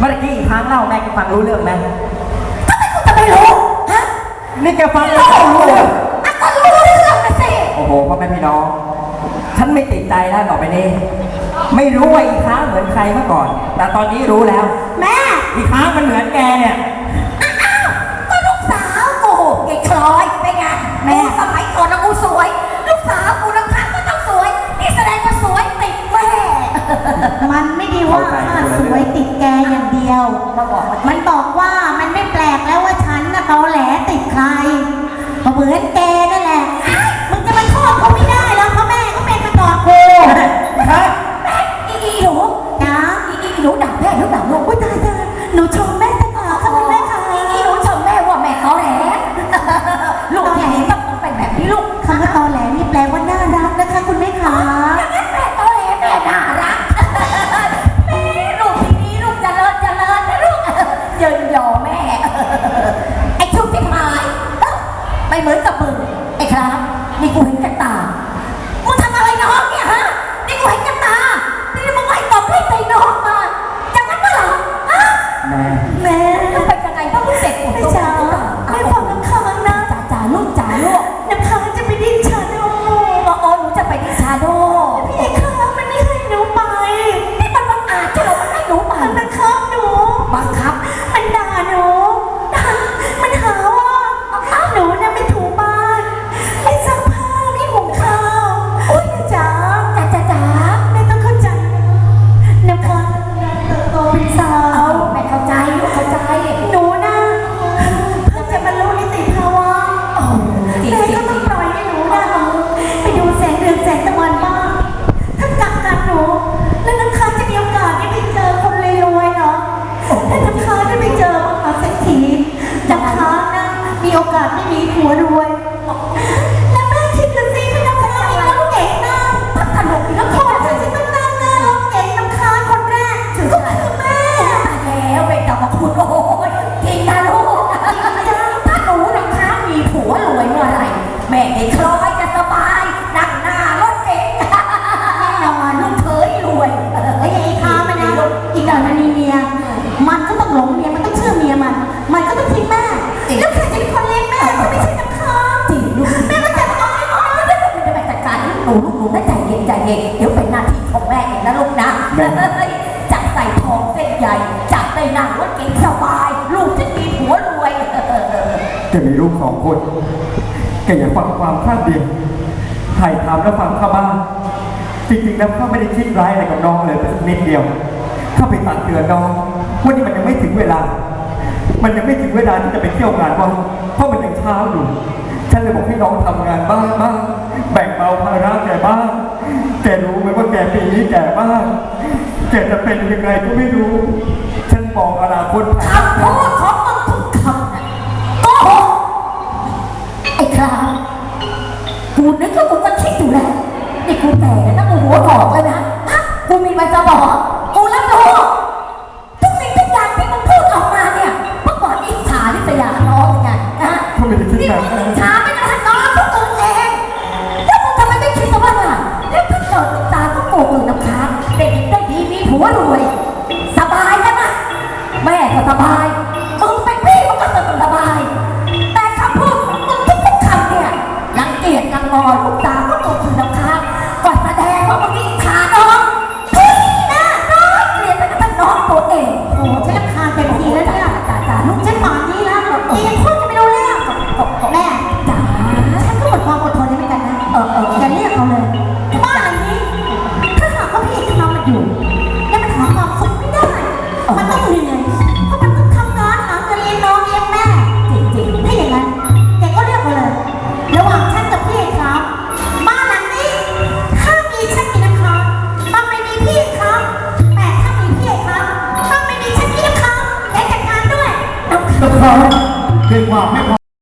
ล่าแม่แกฟังรู้เรื่องไหมทำไมกูจะไม่รู้ ฮะนี่แกฟังรู้ไม่รู้เรื่องอะก็รู้เรื่องนะสิ โอ้โหพ่อแม่พี่น้อง ฉันไม่ติดใจแล้วต่อไปนี้ ไม่รู้ว่าอีค้างเหมือนใครเมื่อก่อน แต่ตอนนี้รู้แล้ว แม่ อีค้างมันเหมือนแกเนี่ยก็ลูกสาวกูไอ้คล้อยเป็นไงแม่สมัยก่อนนะกูสวย ลูกสาวกูนะคะก็ต้องสวย นี่แสดงว่าสวยติดแม่มันไม่ได้ว่า ข้าสวยติดแกอย่างเดียวมาบอกว่ามันบอกว่ามันไม่แปลกแล้วว่าฉันน่ะตอแหลติดใครก็เหมือนแกนั่นแหละ มึงจะมาโทษเขาไม่ได้แล้วเพราะแม่ก็เป็นมาก่อนกูครับแม่อีอีหนูนะอีอีหนูด่าแม่หรือด่าลูกอุ้ยตายตายหนูชมแม่ตลอดค่ะคุณแม่ค่ะอีอีหนูชมแม่ว่าแม่เขาแหลลูกที่ดีต้องเป็นแบบนี้ลูกคำว่าตอแหลนี่แปลว่าน่า อแม่ ไอ้ชุบที่หาย ไม่เหมือนกับมึง มีโอกาสไม่มีผัวรวยแล้วแม่คิดดูสิถ้าน้ำค้างมีรถเก๋งนั่งพักถนนแล้วคนที่จะต้องนั่งหน้ารถเก๋งน้ำค้างคนแรกก็คือแม่แล้วเป็นแต่ว่าคุณโอ้ยจริงนะลูกถ้าหนูนะคะมีผัวรวยเมื่อไหร่แม่เด็กคล้อ นูลูกหนูนะใจเย็นใจเย็นเดี๋ยวเป็นหน้าที่ของแม่เองนะลูกนะจับใส่ทองเส้นใหญ่จับได้นั่งรถเก๋งสบาย ลูกจะมีผัวรวย แกมีลูกสองคนแกอย่าฟังความข้างเดียวถ่ายทำแล้วฟังข้าบ้างจริงๆแล้วข้าไม่ได้คิดร้ายอะไรกับน้องเลยแต่สักนิดเดียวข้าไปตักเตือนน้องว่านี่มันยังไม่ถึงเวลา มันยังไม่ถึงเวลาที่จะไปเที่ยวงานว่างเพราะมันยังเช้าอยู่ ฉันเลยบอกให้น้องทำงานบ้างบ้างแบ่งเบาภาระแกบ้างแกรู้ไหมว่าแกปีนี้แก่บ้างแกจะเป็นยังไงก็ไม่รู้ ฉันมองอนาคตคำพูดของมึงทุกคำโกหกไอ้คราวกูนึกว่ากูก็คิดอยู่แล้วนี่กูแก่แล้วนะกูหัวหอกแล้วนะฮะกูมีมันจะบอกกูรับรู้ทุกสิ่งทุกอย่างที่มึงพูดออกมาเนี่ยเมื่อก่อนอิจฉาลิษยาน้องไงนะฮะเขาไม่ได้คิดนี่แบบมึงนั้นอิจฉา ส เพราะเพลงความไม่พอ